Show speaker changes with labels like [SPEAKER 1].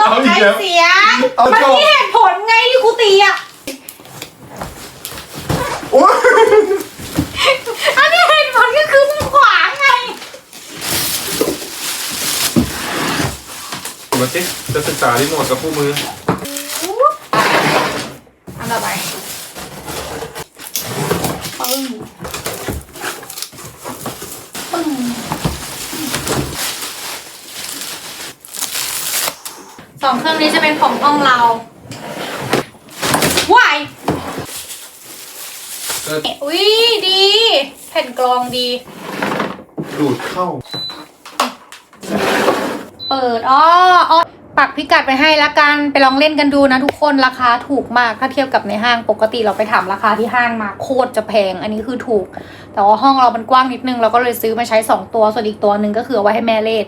[SPEAKER 1] ต้องใช้เสียงมันจบ มีเหตุผลไงที่กูตีอะ
[SPEAKER 2] อ้ย
[SPEAKER 1] อันนี้เหตุผลก็คือมึงขวางไง
[SPEAKER 2] มาสิจะศึกษาที่หมดกับคู่มือ
[SPEAKER 1] อันต่อไปปึ้ง สองเครื่องนี้จะเป็นของห้องเราวาย
[SPEAKER 2] เออ
[SPEAKER 1] อุ้ยดี แผ่นกรองดี
[SPEAKER 2] ดูดเข้า
[SPEAKER 1] เปิดอ๋ออ๋อปักพิกัดไปให้ละกันไปลองเล่นกันดูนะทุกคนราคาถูกมากถ้าเทียบกับในห้างปกติเราไปถามราคาที่ห้างมาโคตรจะแพง อันนี้คือถูก แต่ว่าห้องเรามันกว้างนิดนึงเราก็เลยซื้อมาใช้ 2 ตัวส่วนอีกตัวหนึ่งก็คือเอาไว้ให้แม่เล่น